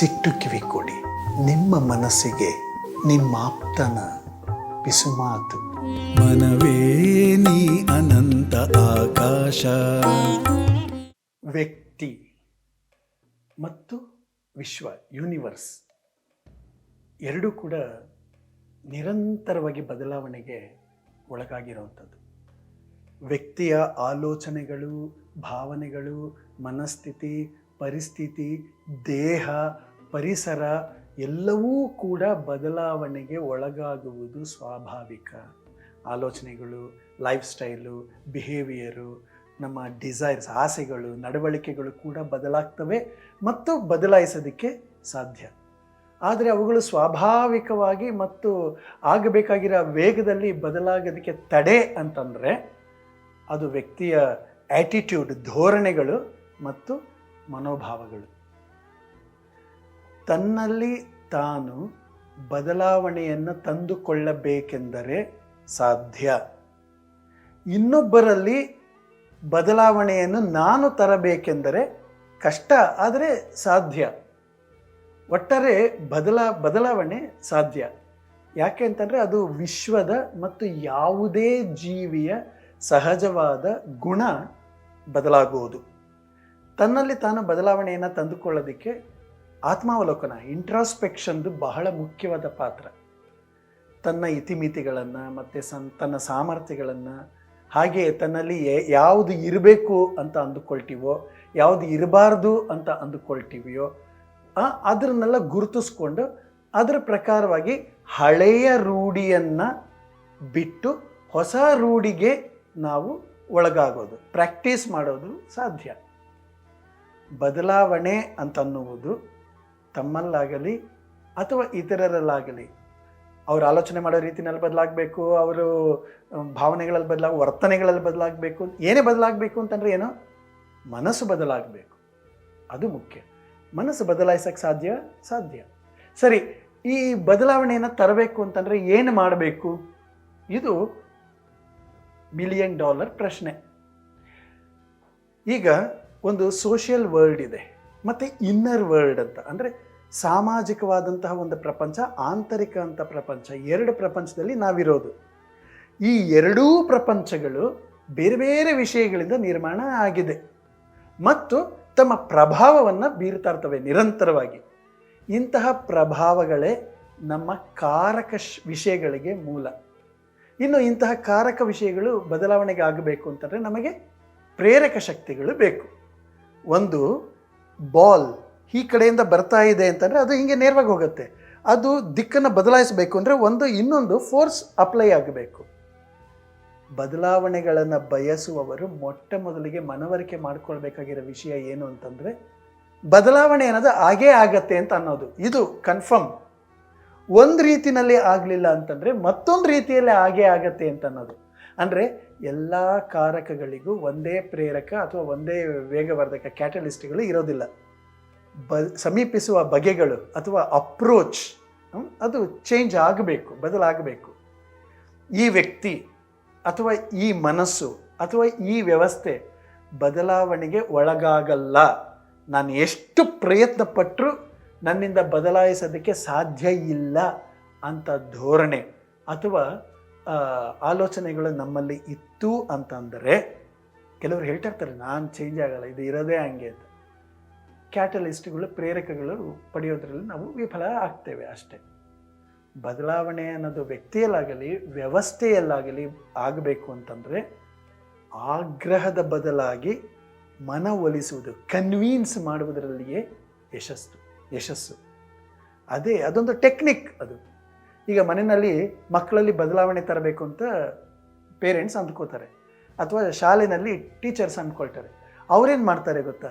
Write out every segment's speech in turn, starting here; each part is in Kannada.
ಮನಸ್ಸಿಟ್ಟು ಕಿವಿ ಕೊಡಿ. ನಿಮ್ಮ ಮನಸ್ಸಿಗೆ ನಿಮ್ಮಾಪ್ತನ ಪಿಸುಮಾತು ಮನವೇ ನೀ ಅನಂತ ಆಕಾಶ. ವ್ಯಕ್ತಿ ಮತ್ತು ವಿಶ್ವ ಯೂನಿವರ್ಸ್ ಎರಡೂ ಕೂಡ ನಿರಂತರವಾಗಿ ಬದಲಾವಣೆಗೆ ಒಳಗಾಗಿರುವಂಥದ್ದು. ವ್ಯಕ್ತಿಯ ಆಲೋಚನೆಗಳು ಭಾವನೆಗಳು ಮನಸ್ಥಿತಿ ಪರಿಸ್ಥಿತಿ ದೇಹ ಪರಿಸರ ಎಲ್ಲವೂ ಕೂಡ ಬದಲಾವಣೆಗೆ ಒಳಗಾಗುವುದು ಸ್ವಾಭಾವಿಕ. ಆಲೋಚನೆಗಳು ಲೈಫ್ ಸ್ಟೈಲು ಬಿಹೇವಿಯರು ನಮ್ಮ ಡಿಸೈರ್ಸ್ ಆಸೆಗಳು, ನಡವಳಿಕೆಗಳು ಕೂಡ ಬದಲಾಗ್ತವೆ ಮತ್ತು ಬದಲಾಯಿಸೋದಕ್ಕೆ ಸಾಧ್ಯ. ಆದರೆ ಅವುಗಳು ಸ್ವಾಭಾವಿಕವಾಗಿ ಮತ್ತು ಆಗಬೇಕಾಗಿರೋ ವೇಗದಲ್ಲಿ ಬದಲಾಗೋದಕ್ಕೆ ತಡೆ ಅಂತಂದರೆ ಅದು ವ್ಯಕ್ತಿಯ ಆ್ಯಟಿಟ್ಯೂಡ್ ಧೋರಣೆಗಳು ಮತ್ತು ಮನೋಭಾವಗಳು. ತನ್ನಲ್ಲಿ ತಾನು ಬದಲಾವಣೆಯನ್ನು ತಂದುಕೊಳ್ಳಬೇಕೆಂದರೆ ಸಾಧ್ಯ. ಇನ್ನೊಬ್ಬರಲ್ಲಿ ಬದಲಾವಣೆಯನ್ನು ನಾನು ತರಬೇಕೆಂದರೆ ಕಷ್ಟ, ಆದರೆ ಸಾಧ್ಯ. ಒಟ್ಟಾರೆ ಬದಲ, ಬದಲಾವಣೆ ಸಾಧ್ಯ. ಯಾಕೆ ಅಂತಂದರೆ ಅದು ವಿಶ್ವದ ಮತ್ತು ಯಾವುದೇ ಜೀವಿಯ ಸಹಜವಾದ ಗುಣ ಬದಲಾಗುವುದು. ತನ್ನಲ್ಲಿ ತಾನು ಬದಲಾವಣೆಯನ್ನು ತಂದುಕೊಳ್ಳೋದಕ್ಕೆ ಆತ್ಮಾವಲೋಕನ ಇಂಟ್ರಾಸ್ಪೆಕ್ಷನ್ದು ಬಹಳ ಮುಖ್ಯವಾದ ಪಾತ್ರ. ತನ್ನ ಇತಿಮಿತಿಗಳನ್ನು ಮತ್ತು ಸನ್ ತನ್ನ ಸಾಮರ್ಥ್ಯಗಳನ್ನು, ಹಾಗೆ ತನ್ನಲ್ಲಿ ಯಾವುದು ಇರಬೇಕು ಅಂತ ಅಂದುಕೊಳ್ತೀವೋ, ಯಾವುದು ಇರಬಾರ್ದು ಅಂತ ಅಂದುಕೊಳ್ತೀವಿಯೋ ಅದರನ್ನೆಲ್ಲ ಗುರುತಿಸ್ಕೊಂಡು ಅದರ ಪ್ರಕಾರವಾಗಿ ಹಳೆಯ ರೂಢಿಯನ್ನು ಬಿಟ್ಟು ಹೊಸ ರೂಢಿಗೆ ನಾವು ಒಳಗಾಗೋದು ಪ್ರಾಕ್ಟೀಸ್ ಮಾಡೋದು ಸಾಧ್ಯ. ಬದಲಾವಣೆ ಅಂತನ್ನುವುದು ತಮ್ಮಲ್ಲಾಗಲಿ ಅಥವಾ ಇತರರಲ್ಲಾಗಲಿ, ಅವ್ರು ಆಲೋಚನೆ ಮಾಡೋ ರೀತಿನಲ್ಲಿ ಬದಲಾಗಬೇಕು, ಅವರು ಭಾವನೆಗಳಲ್ಲಿ ಬದಲಾಗ, ವರ್ತನೆಗಳಲ್ಲಿ ಬದಲಾಗಬೇಕು, ಏನೇ ಬದಲಾಗಬೇಕು ಅಂತಂದರೆ ಏನು? ಮನಸ್ಸು ಬದಲಾಗಬೇಕು. ಅದು ಮುಖ್ಯ. ಮನಸ್ಸು ಬದಲಾಯಿಸೋಕ್ಕೆ ಸಾಧ್ಯ? ಸಾಧ್ಯ. ಸರಿ, ಈ ಬದಲಾವಣೆಯನ್ನು ತರಬೇಕು ಅಂತಂದರೆ ಏನು ಮಾಡಬೇಕು? ಇದು ಮಿಲಿಯನ್ ಡಾಲರ್ ಪ್ರಶ್ನೆ. ಈಗ ಒಂದು ಸೋಷಿಯಲ್ ವರ್ಲ್ಡ್ ಇದೆ. ಮತ್ತು ಇನ್ನರ್ ವರ್ಲ್ಡ್ ಅಂತ. ಅಂದರೆ ಸಾಮಾಜಿಕವಾದಂತಹ ಒಂದು ಪ್ರಪಂಚ, ಆಂತರಿಕ ಅಂತ ಪ್ರಪಂಚ, ಎರಡು ಪ್ರಪಂಚದಲ್ಲಿ ನಾವಿರೋದು. ಈ ಎರಡೂ ಪ್ರಪಂಚಗಳು ಬೇರೆ ಬೇರೆ ವಿಷಯಗಳಿಂದ ನಿರ್ಮಾಣ ಆಗಿದೆ. ಮತ್ತು ತಮ್ಮ ಪ್ರಭಾವವನ್ನು ಬೀರ್ತಾ ಇರ್ತವೆ ನಿರಂತರವಾಗಿ. ಇಂತಹ ಪ್ರಭಾವಗಳೇ ನಮ್ಮ ಕಾರಕ ವಿಷಯಗಳಿಗೆ ಮೂಲ. ಇನ್ನು ಇಂತಹ ಕಾರಕ ವಿಷಯಗಳು ಬದಲಾವಣೆಗೆ ಆಗಬೇಕು ಅಂತಂದರೆ ನಮಗೆ ಪ್ರೇರಕ ಶಕ್ತಿಗಳು ಬೇಕು. ಒಂದು ಬಾಲ್ ಈ ಕಡೆಯಿಂದ ಬರ್ತಾ ಇದೆ ಅಂತಂದರೆ ಅದು ಹಿಂಗೆ ನೇರವಾಗಿ ಹೋಗುತ್ತೆ. ಅದು ದಿಕ್ಕನ್ನು ಬದಲಾಯಿಸಬೇಕು ಅಂದರೆ ಒಂದು ಇನ್ನೊಂದು ಫೋರ್ಸ್ ಅಪ್ಲೈ ಆಗಬೇಕು. ಬದಲಾವಣೆಗಳನ್ನು ಬಯಸುವವರು ಮೊಟ್ಟ ಮೊದಲಿಗೆ ಮನವರಿಕೆ ಮಾಡ್ಕೊಳ್ಬೇಕಾಗಿರೋ ವಿಷಯ ಏನು ಅಂತಂದರೆ ಬದಲಾವಣೆ ಅನ್ನೋದು ಆಗೇ ಆಗತ್ತೆ ಅಂತ ಅನ್ನೋದು. ಇದು ಕನ್ಫರ್ಮ್ ಒಂದು ರೀತಿನಲ್ಲಿ ಆಗಲಿಲ್ಲ ಅಂತಂದರೆ ಮತ್ತೊಂದು ರೀತಿಯಲ್ಲಿ ಆಗೇ ಆಗತ್ತೆ ಅಂತ ಅನ್ನೋದು. ಅಂದರೆ ಎಲ್ಲ ಕಾರಕಗಳಿಗೂ ಒಂದೇ ಪ್ರೇರಕ ಅಥವಾ ಒಂದೇ ವೇಗವರ್ಧಕ ಕ್ಯಾಟಲಿಸ್ಟ್ಗಳು ಇರೋದಿಲ್ಲ. ಬ, ಸಮೀಪಿಸುವ ಬಗೆಗಳು ಅಥವಾ ಅಪ್ರೋಚ್ ಅದು ಚೇಂಜ್ ಆಗಬೇಕು, ಬದಲಾಗಬೇಕು. ಈ ವ್ಯಕ್ತಿ ಅಥವಾ ಈ ಮನಸ್ಸು ಅಥವಾ ಈ ವ್ಯವಸ್ಥೆ ಬದಲಾವಣೆಗೆ ಒಳಗಾಗಲ್ಲ. ನಾನು ಎಷ್ಟು ಪ್ರಯತ್ನ ಪಟ್ಟರೂ ನನ್ನಿಂದ ಬದಲಾಯಿಸೋದಕ್ಕೆ ಸಾಧ್ಯ ಇಲ್ಲ ಅಂತ ಧೋರಣೆ ಅಥವಾ ಆಲೋಚನೆಗಳು ನಮ್ಮಲ್ಲಿ ಇತ್ತು ಅಂತಂದರೆ, ಕೆಲವರು ಹೇಳ್ತಾ ಇರ್ತಾರೆ ನಾನು ಚೇಂಜ್ ಆಗಲ್ಲ, ಇದು ಇರೋದೇ ಹಂಗೆ ಅಂತ. ಕ್ಯಾಟಲಿಸ್ಟ್ಗಳು ಪ್ರೇರಕಗಳು ಪಡೆಯೋದ್ರಲ್ಲಿ ನಾವು ವಿಫಲ ಆಗ್ತೇವೆ ಅಷ್ಟೇ. ಬದಲಾವಣೆ ಅನ್ನೋದು ವ್ಯಕ್ತಿಯಲ್ಲಾಗಲಿ, ವ್ಯವಸ್ಥೆಯಲ್ಲಾಗಲಿ ಆಗಬೇಕು ಅಂತಂದರೆ, ಆಗ್ರಹದ ಬದಲಾಗಿ ಮನವೊಲಿಸುವುದು ಕನ್ವೀನ್ಸ್ ಮಾಡುವುದರಲ್ಲಿಯೇ ಯಶಸ್ಸು ಯಶಸ್ಸು. ಅದೇ, ಅದೊಂದು ಟೆಕ್ನಿಕ್ ಅದು. ಈಗ ಮನೆಯಲ್ಲಿ ಮಕ್ಕಳಲ್ಲಿ ಬದಲಾವಣೆ ತರಬೇಕು ಅಂತ ಪೇರೆಂಟ್ಸ್ ಅಂದ್ಕೋತಾರೆ. ಅಥವಾ ಶಾಲೆಯಲ್ಲಿ ಟೀಚರ್ಸ್ ಅಂದ್ಕೊಳ್ತಾರೆ. ಅವ್ರೇನು ಮಾಡ್ತಾರೆ ಗೊತ್ತಾ?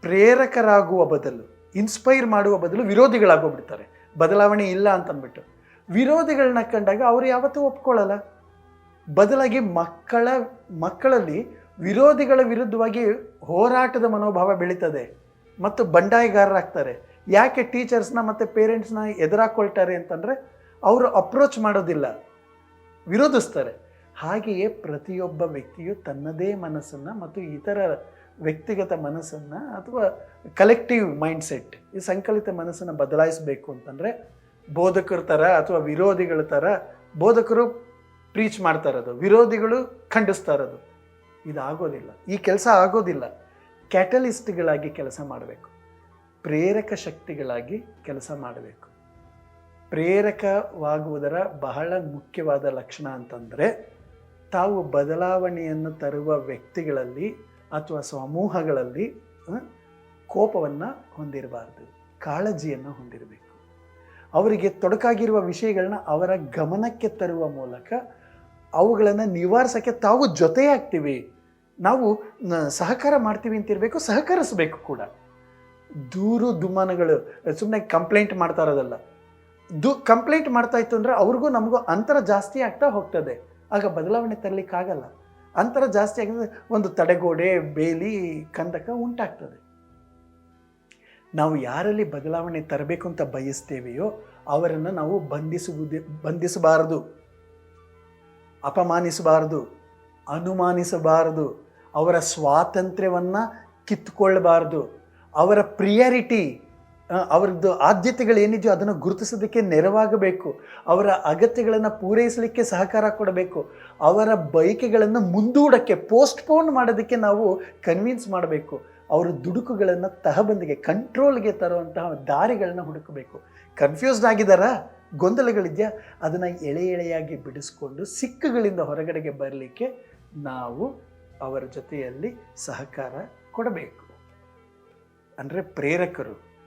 ಪ್ರೇರಕರಾಗುವ ಬದಲು ಇನ್ಸ್ಪೈರ್ ಮಾಡುವ ಬದಲು ವಿರೋಧಿಗಳಾಗೋಗ್ಬಿಡ್ತಾರೆ. ಬದಲಾವಣೆ ಇಲ್ಲ ಅಂತಂದ್ಬಿಟ್ಟು. ವಿರೋಧಿಗಳನ್ನ ಕಂಡಾಗ ಅವರು ಯಾವತ್ತೂ ಒಪ್ಕೊಳ್ಳಲ್ಲ ಬದಲಾಗಿ ಮಕ್ಕಳ, ಮಕ್ಕಳಲ್ಲಿ ವಿರೋಧಿಗಳ ವಿರುದ್ಧವಾಗಿ ಹೋರಾಟದ ಮನೋಭಾವ ಬೆಳೀತದೆ. ಮತ್ತು ಬಂಡಾಯಗಾರರಾಗ್ತಾರೆ. ಯಾಕೆ ಟೀಚರ್ಸ್ನ ಮತ್ತು ಪೇರೆಂಟ್ಸ್ನ ಎದುರಾಕೊಳ್ತಾರೆ ಅಂತಂದರೆ ಅವರು ಅಪ್ರೋಚ್ ಮಾಡೋದಿಲ್ಲ. ವಿರೋಧಿಸ್ತಾರೆ. ಹಾಗೆಯೇ ಪ್ರತಿಯೊಬ್ಬ ವ್ಯಕ್ತಿಯು ತನ್ನದೇ ಮನಸ್ಸನ್ನು ಮತ್ತು ಇತರ ವ್ಯಕ್ತಿಗತ ಮನಸ್ಸನ್ನು ಅಥವಾ ಕಲೆಕ್ಟಿವ್ ಮೈಂಡ್ಸೆಟ್ ಈ ಸಂಕಲಿತ ಮನಸ್ಸನ್ನು ಬದಲಾಯಿಸಬೇಕು ಅಂತಂದರೆ ಬೋಧಕರ ಥರ ಅಥವಾ ವಿರೋಧಿಗಳ ಥರ ಬೋಧಕರು ಪ್ರೀಚ್ ಮಾಡ್ತಾ ಇರೋದು, ವಿರೋಧಿಗಳು ಖಂಡಿಸ್ತಾ ಇರೋದು. ಇದು ಆಗೋದಿಲ್ಲ ಈ ಕೆಲಸ ಆಗೋದಿಲ್ಲ. ಕ್ಯಾಟಲಿಸ್ಟ್ಗಳಾಗಿ ಕೆಲಸ ಮಾಡಬೇಕು. ಪ್ರೇರಕ ಶಕ್ತಿಗಳಾಗಿ ಕೆಲಸ ಮಾಡಬೇಕು. ಪ್ರೇರಕವಾಗುವುದರ ಬಹಳ ಮುಖ್ಯವಾದ ಲಕ್ಷಣ ಅಂತಂದರೆ, ತಾವು ಬದಲಾವಣೆಯನ್ನು ತರುವ ವ್ಯಕ್ತಿಗಳಲ್ಲಿ ಅಥವಾ ಸಮೂಹಗಳಲ್ಲಿ ಕೋಪವನ್ನು ಹೊಂದಿರಬಾರ್ದು, ಕಾಳಜಿಯನ್ನು ಹೊಂದಿರಬೇಕು. ಅವರಿಗೆ ತೊಡಕಾಗಿರುವ ವಿಷಯಗಳನ್ನ ಅವರ ಗಮನಕ್ಕೆ ತರುವ ಮೂಲಕ ಅವುಗಳನ್ನು ನಿವಾರಿಸೋಕ್ಕೆ ತಾವು ಜೊತೆಯಾಗ್ತೀವಿ. ನಾವು ಸಹಕಾರ ಮಾಡ್ತೀವಿ ಅಂತಿರಬೇಕು, ಸಹಕರಿಸಬೇಕು ಕೂಡ. ದೂರು ದುಮ್ಮಾನಗಳು ಸುಮ್ಮನೆ ಕಂಪ್ಲೇಂಟ್ ಮಾಡ್ತಾ ಇರೋದಲ್ಲ ದು ಕಂಪ್ಲೀಟ್ ಮಾಡ್ತಾ ಇತ್ತು ಅಂದರೆ ಅವ್ರಿಗೂ ನಮಗೂ ಅಂತರ ಜಾಸ್ತಿ ಆಗ್ತಾ ಹೋಗ್ತದೆ. ಆಗ ಬದಲಾವಣೆ ತರಲಿಕ್ಕಾಗಲ್ಲ. ಅಂತರ ಜಾಸ್ತಿ ಆಗಿದ್ರೆ ಒಂದು ತಡೆಗೋಡೆ, ಬೇಲಿ, ಕಂದಕ ಉಂಟಾಗ್ತದೆ. ನಾವು ಯಾರಲ್ಲಿ ಬದಲಾವಣೆ ತರಬೇಕು ಅಂತ ಬಯಸ್ತೇವೆಯೋ ಅವರನ್ನು ನಾವು ಬಂಧಿಸುವುದೇ, ಬಂಧಿಸಬಾರದು. ಅಪಮಾನಿಸಬಾರದು. ಅನುಮಾನಿಸಬಾರದು. ಅವರ ಸ್ವಾತಂತ್ರ್ಯವನ್ನು ಕಿತ್ತುಕೊಳ್ಳಬಾರದು. ಅವರ ಪ್ರಿಯಾರಿಟಿ ಅವರದ್ದು ಆದ್ಯತೆಗಳು ಏನಿದೆಯೋ ಅದನ್ನು ಗುರುತಿಸೋದಕ್ಕೆ ನೆರವಾಗಬೇಕು. ಅವರ ಅಗತ್ಯಗಳನ್ನು ಪೂರೈಸಲಿಕ್ಕೆ ಸಹಕಾರ ಕೊಡಬೇಕು. ಅವರ ಬಯಕೆಗಳನ್ನು ಮುಂದೂಡಕ್ಕೆ ಪೋಸ್ಟ್ಪೋನ್ ಮಾಡೋದಕ್ಕೆ ನಾವು ಕನ್ವಿನ್ಸ್ ಮಾಡಬೇಕು. ಅವರ ದುಡುಕುಗಳನ್ನು ತಹಬಂದಿಗೆ ಕಂಟ್ರೋಲ್ಗೆ ತರುವಂತಹ ದಾರಿಗಳನ್ನು ಹುಡುಕಬೇಕು. ಕನ್ಫ್ಯೂಸ್ಡ್ ಆಗಿದ್ದಾರಾ? ಗೊಂದಲಗಳಿದೆಯಾ? ಅದನ್ನು ಎಳೆ ಎಳೆಯಾಗಿ ಬಿಡಿಸ್ಕೊಂಡು ಸಿಕ್ಕುಗಳಿಂದ ಹೊರಗಡೆಗೆ ಬರಲಿಕ್ಕೆ ನಾವು ಅವರ ಜೊತೆಯಲ್ಲಿ ಸಹಕಾರ ಕೊಡಬೇಕು. ಅಂದರೆ ಪ್ರೇರಕರು.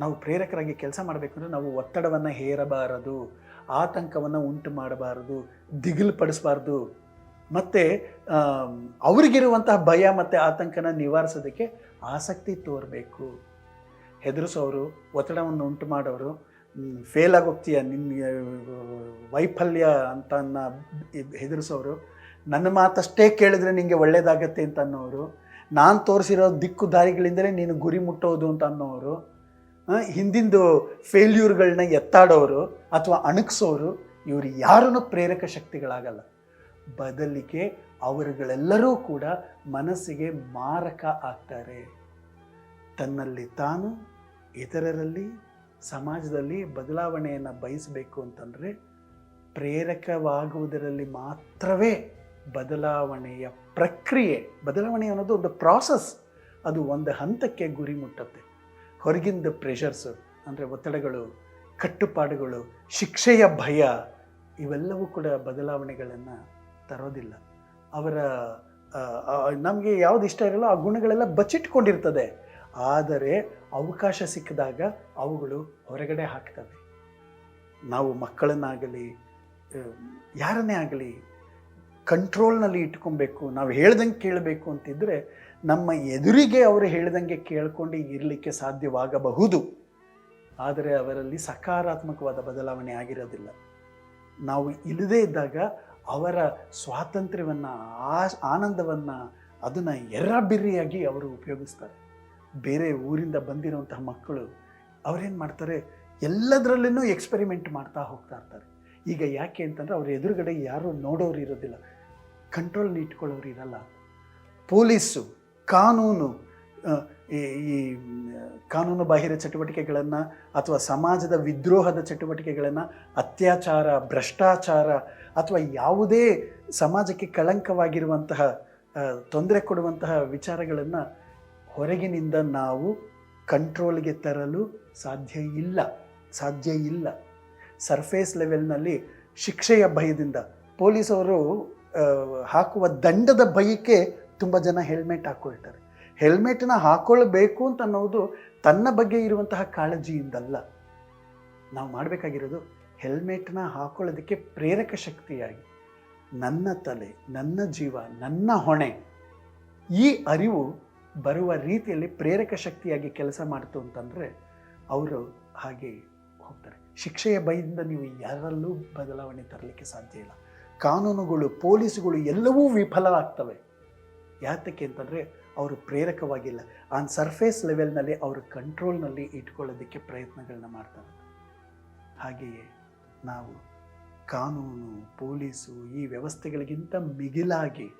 ನಾವು ಪ್ರೇರಕರಾಗಿ ಕೆಲಸ ಮಾಡಬೇಕು ಅಂದರೆ ನಾವು ಒತ್ತಡವನ್ನು ಹೇರಬಾರದು, ಆತಂಕವನ್ನು ಉಂಟು ಮಾಡಬಾರದು ದಿಗಿಲು ಪಡಿಸಬಾರ್ದು ಮತ್ತು ಅವರಿಗಿರುವಂತಹ ಭಯ ಮತ್ತು ಆತಂಕನ ನಿವಾರಿಸೋದಕ್ಕೆ ಆಸಕ್ತಿ ತೋರಬೇಕು. ಹೆದರಿಸೋರು ಒತ್ತಡವನ್ನು ಉಂಟು ಮಾಡೋರು ಫೇಲ್ ಆಗೋಗ್ತೀಯ ನಿನ್ನ ವೈಫಲ್ಯ ಅಂತ ಹೆದರಿಸೋರು ನನ್ನ ಮಾತಷ್ಟೇ ಕೇಳಿದ್ರೆ ನಿಮಗೆ ಒಳ್ಳೆಯದಾಗತ್ತೆ ಅಂತ ಅನ್ನೋರು. ನಾನು ತೋರಿಸಿರೋ ದಿಕ್ಕು ದಾರಿಗಳಿಂದಲೇ ನೀನು ಗುರಿ ಮುಟ್ಟೋದು ಅಂತ ಅನ್ನೋರು. ಹಿಂದಿಂದು ಫೇಲ್ಯೂರ್ಗಳನ್ನ ಎತ್ತಾಡೋರು ಅಥವಾ ಅಣುಕ್ಸೋರು ಇವರು ಯಾರೂ ಪ್ರೇರಕ ಶಕ್ತಿಗಳಾಗಲ್ಲ. ಬದಲಿಗೆ ಅವರುಗಳೆಲ್ಲರೂ ಕೂಡ ಮನಸ್ಸಿಗೆ ಮಾರಕ ಆಗ್ತಾರೆ. ತನ್ನಲ್ಲಿ ತಾನು, ಇತರರಲ್ಲಿ, ಸಮಾಜದಲ್ಲಿ ಬದಲಾವಣೆಯನ್ನು ಬಯಸಬೇಕು ಅಂತಂದರೆ ಪ್ರೇರಕವಾಗುವುದರಲ್ಲಿ ಮಾತ್ರವೇ ಬದಲಾವಣೆಯ ಪ್ರಕ್ರಿಯೆ, ಬದಲಾವಣೆ ಅನ್ನೋದು ಒಂದು ಪ್ರಾಸೆಸ್ ಅದು ಒಂದು ಹಂತಕ್ಕೆ ಗುರಿ ಮುಟ್ಟುತ್ತೆ. ಹೊರಗಿಂದ ಪ್ರೆಷರ್ಸು ಅಂದರೆ ಒತ್ತಡಗಳು, ಕಟ್ಟುಪಾಡುಗಳು, ಶಿಕ್ಷೆಯ ಭಯ, ಇವೆಲ್ಲವೂ ಕೂಡ ಬದಲಾವಣೆಗಳನ್ನು ತರೋದಿಲ್ಲ. ಅವರ ನಮಗೆ ಯಾವ್ದು ಇಷ್ಟ ಇರಲ್ಲ ಆ ಗುಣಗಳೆಲ್ಲ ಬಚ್ಚಿಟ್ಕೊಂಡಿರ್ತದೆ. ಆದರೆ ಅವಕಾಶ ಸಿಕ್ಕಿದಾಗ ಅವುಗಳು ಹೊರಗಡೆ ಹಾಕ್ತವೆ. ನಾವು ಮಕ್ಕಳನ್ನಾಗಲಿ ಯಾರನ್ನೇ ಆಗಲಿ ಕಂಟ್ರೋಲ್ನಲ್ಲಿ ಇಟ್ಕೊಬೇಕು, ನಾವು ಹೇಳ್ದಂಗೆ ಕೇಳಬೇಕು ಅಂತಿದ್ದರೆ ನಮ್ಮ ಎದುರಿಗೆ ಅವರು ಹೇಳಿದಂಗೆ ಕೇಳ್ಕೊಂಡು ಇರಲಿಕ್ಕೆ ಸಾಧ್ಯವಾಗಬಹುದು. ಆದರೆ ಅವರಲ್ಲಿ ಸಕಾರಾತ್ಮಕವಾದ ಬದಲಾವಣೆ ಆಗಿರೋದಿಲ್ಲ. ನಾವು ಇಲ್ಲದೇ ಇದ್ದಾಗ ಅವರ ಸ್ವಾತಂತ್ರ್ಯವನ್ನು, ಆ ಆನಂದವನ್ನು ಅದನ್ನು ಎರಬಿರಿಯಾಗಿ ಅವರು ಉಪಯೋಗಿಸ್ತಾರೆ. ಬೇರೆ ಊರಿಂದ ಬಂದಿರುವಂತಹ ಮಕ್ಕಳು ಅವರೇನು ಮಾಡ್ತಾರೆ? ಎಲ್ಲದರಲ್ಲೂ ಎಕ್ಸ್ಪೆರಿಮೆಂಟ್ ಮಾಡ್ತಾ ಹೋಗ್ತಾ ಇರ್ತಾರೆ. ಈಗ ಯಾಕೆ ಅಂತಂದರೆ ಅವ್ರ ಎದುರುಗಡೆ ಯಾರೂ ನೋಡೋರು ಇರೋದಿಲ್ಲ. ಕಂಟ್ರೋಲ್ ಇಟ್ಕೊಳ್ಳೋರು ಇರಲ್ಲ. ಪೊಲೀಸು ಕಾನೂನು ಈ ಕಾನೂನು ಬಾಹಿರ ಚಟುವಟಿಕೆಗಳನ್ನು ಅಥವಾ ಸಮಾಜದ ವಿದ್ರೋಹದ ಚಟುವಟಿಕೆಗಳನ್ನು, ಅತ್ಯಾಚಾರ, ಭ್ರಷ್ಟಾಚಾರ ಅಥವಾ ಯಾವುದೇ ಸಮಾಜಕ್ಕೆ ಕಳಂಕವಾಗಿರುವಂತಹ ತೊಂದರೆ ಕೊಡುವಂತಹ ವಿಚಾರಗಳನ್ನು ಹೊರಗಿನಿಂದ ನಾವು ಕಂಟ್ರೋಲ್ಗೆ ತರಲು ಸಾಧ್ಯ ಇಲ್ಲ ಸಾಧ್ಯ ಇಲ್ಲ. ಸರ್ಫೇಸ್ ಲೆವೆಲ್ನಲ್ಲಿ ಶಿಕ್ಷೆಯ ಭಯದಿಂದ ಪೊಲೀಸವರು ಹಾಕುವ ದಂಡದ ಭಯಕ್ಕೆ ತುಂಬ ಜನ ಹೆಲ್ಮೆಟ್ ಹಾಕ್ಕೊಳ್ತಾರೆ ಹೆಲ್ಮೆಟ್ನ ಹಾಕ್ಕೊಳ್ಬೇಕು ಅಂತ ಅನ್ನೋದು ತನ್ನ ಬಗ್ಗೆ ಇರುವಂತಹ ಕಾಳಜಿಯಿಂದಲ್ಲ. ನಾವು ಮಾಡಬೇಕಾಗಿರೋದು ಹೆಲ್ಮೆಟ್ನ ಹಾಕೊಳ್ಳೋದಕ್ಕೆ ಪ್ರೇರಕ ಶಕ್ತಿಯಾಗಿ. ನನ್ನ ತಲೆ, ನನ್ನ ಜೀವ, ನನ್ನ ಹೊಣೆ ಈ ಅರಿವು ಬರುವ ರೀತಿಯಲ್ಲಿ ಪ್ರೇರಕ ಶಕ್ತಿಯಾಗಿ ಕೆಲಸ ಮಾಡ್ತು ಅಂತಂದರೆ ಅವರು ಹಾಗೆ ಹೋಗ್ತಾರೆ. ಶಿಕ್ಷೆಯ ಭಯದಿಂದ ನೀವು ಯಾರಲ್ಲೂ ಬದಲಾವಣೆ ತರಲಿಕ್ಕೆ ಸಾಧ್ಯ ಇಲ್ಲ. ಕಾನೂನುಗಳು, ಪೊಲೀಸುಗಳು ಎಲ್ಲವೂ ವಿಫಲ ಆಗ್ತವೆ. ಯಾತಕ್ಕೆ ಅಂತಂದರೆ ಅವರು ಪ್ರೇರಕವಾಗಿಲ್ಲ. ಆನ್ ಸರ್ಫೇಸ್ ಲೆವೆಲ್ನಲ್ಲಿ ಅವರು ಕಂಟ್ರೋಲ್ನಲ್ಲಿ ಇಟ್ಕೊಳ್ಳೋದಕ್ಕೆ ಪ್ರಯತ್ನಗಳನ್ನ ಮಾಡ್ತಾರೆ. ಹಾಗೆಯೇ ನಾವು ಕಾನೂನು, ಪೊಲೀಸು ಈ ವ್ಯವಸ್ಥೆಗಳಿಗಿಂತ ಮಿಗಿಲಾಗಿ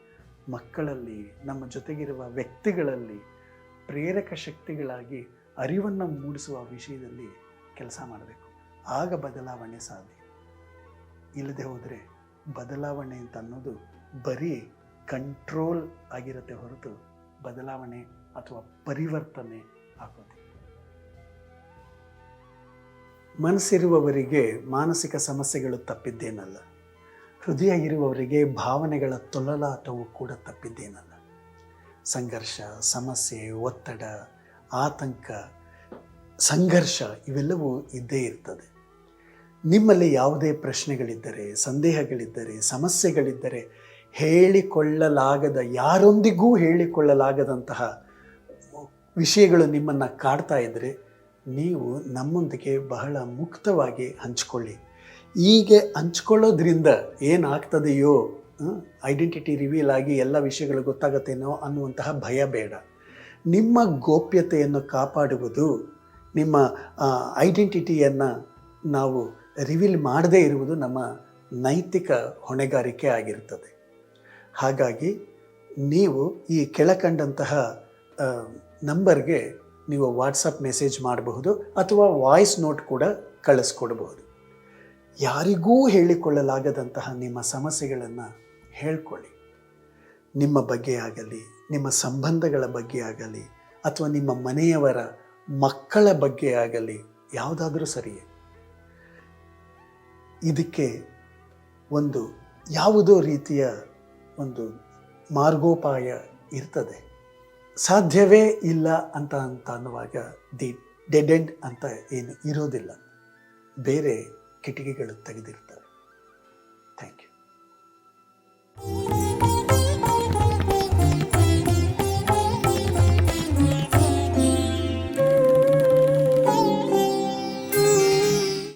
ಮಕ್ಕಳಲ್ಲಿ, ನಮ್ಮ ಜೊತೆಗಿರುವ ವ್ಯಕ್ತಿಗಳಲ್ಲಿ ಪ್ರೇರಕ ಶಕ್ತಿಗಳಾಗಿ ಅರಿವನ್ನು ಮೂಡಿಸುವ ವಿಷಯದಲ್ಲಿ ಕೆಲಸ ಮಾಡಬೇಕು. ಆಗ ಬದಲಾವಣೆ ಸಾಧ್ಯ. ಇಲ್ಲದೆ ಹೋದರೆ ಬದಲಾವಣೆ ಅಂತ ಅನ್ನೋದು ಬರೀ ಕಂಟ್ರೋಲ್ ಆಗಿರುತ್ತೆ ಹೊರತು ಬದಲಾವಣೆ ಅಥವಾ ಪರಿವರ್ತನೆ ಆಗೋದಿಲ್ಲ. ಮನಸ್ಸಿರುವವರಿಗೆ ಮಾನಸಿಕ ಸಮಸ್ಯೆಗಳು ತಪ್ಪಿದ್ದೇನಲ್ಲ. ಹೃದಯ ಇರುವವರಿಗೆ ಭಾವನೆಗಳ ತೊಲಲಾಟವು ಕೂಡ ತಪ್ಪಿದ್ದೇನಲ್ಲ. ಸಂಘರ್ಷ, ಸಮಸ್ಯೆ, ಒತ್ತಡ, ಆತಂಕ, ಸಂಘರ್ಷ ಇವೆಲ್ಲವೂ ಇದ್ದೇ ಇರ್ತದೆ. ನಿಮ್ಮಲ್ಲಿ ಯಾವುದೇ ಪ್ರಶ್ನೆಗಳಿದ್ದರೆ, ಸಂದೇಹಗಳಿದ್ದರೆ, ಸಮಸ್ಯೆಗಳಿದ್ದರೆ ಹೇಳಿಕೊಳ್ಳಲಾಗದ, ಯಾರೊಂದಿಗೂ ಹೇಳಿಕೊಳ್ಳಲಾಗದಂತಹ ವಿಷಯಗಳು ನಿಮ್ಮನ್ನು ಕಾಡ್ತಾ ಇದ್ದರೆ ನೀವು ನಮ್ಮೊಂದಿಗೆ ಬಹಳ ಮುಕ್ತವಾಗಿ ಹಂಚ್ಕೊಳ್ಳಿ. ಹೀಗೆ ಹಂಚ್ಕೊಳ್ಳೋದ್ರಿಂದ ಏನಾಗ್ತದೆಯೋ ಐಡೆಂಟಿಟಿ ರಿವೀಲ್ ಆಗಿ ಎಲ್ಲ ವಿಷಯಗಳು ಗೊತ್ತಾಗತ್ತೇನೋ ಅನ್ನುವಂತಹ ಭಯ ಬೇಡ. ನಿಮ್ಮ ಗೋಪ್ಯತೆಯನ್ನು ಕಾಪಾಡುವುದು, ನಿಮ್ಮ ಐಡೆಂಟಿಟಿಯನ್ನು ನಾವು ರಿವೀಲ್ ಮಾಡದೇ ಇರುವುದು ನಮ್ಮ ನೈತಿಕ ಹೊಣೆಗಾರಿಕೆ ಆಗಿರ್ತದೆ. ಹಾಗಾಗಿ ನೀವು ಈ ಕೆಳಕಂಡಂತಹ ನಂಬರ್ಗೆ ನೀವು ವಾಟ್ಸಪ್ ಮೆಸೇಜ್ ಮಾಡಬಹುದು ಅಥವಾ ವಾಯ್ಸ್ ನೋಟ್ ಕೂಡ ಕಳಿಸ್ಕೊಡ್ಬಹುದು. ಯಾರಿಗೂ ಹೇಳಿಕೊಳ್ಳಲಾಗದಂತಹ ನಿಮ್ಮ ಸಮಸ್ಯೆಗಳನ್ನು ಹೇಳ್ಕೊಳ್ಳಿ. ನಿಮ್ಮ ಬಗ್ಗೆ ಆಗಲಿ, ನಿಮ್ಮ ಸಂಬಂಧಗಳ ಬಗ್ಗೆ ಆಗಲಿ, ಅಥವಾ ನಿಮ್ಮ ಮನೆಯವರ ಮಕ್ಕಳ ಬಗ್ಗೆ ಆಗಲಿ, ಯಾವುದಾದ್ರೂ ಸರಿಯೇ. ಇದಕ್ಕೆ ಒಂದು ಯಾವುದೋ ರೀತಿಯ ಒಂದು ಮಾರ್ಗೋಪಾಯ ಇರ್ತದೆ. ಸಾಧ್ಯವೇ ಇಲ್ಲ ಅಂತ ಅಂತ ಅನ್ನುವಾಗ ದಿ ಡೆಡ್ ಎಂಡ್ ಅಂತ ಏನು ಇರೋದಿಲ್ಲ. ಬೇರೆ ಕಿಟಕಿಗಳು ತೆಗೆದಿರ್ತವೆ. Thank you.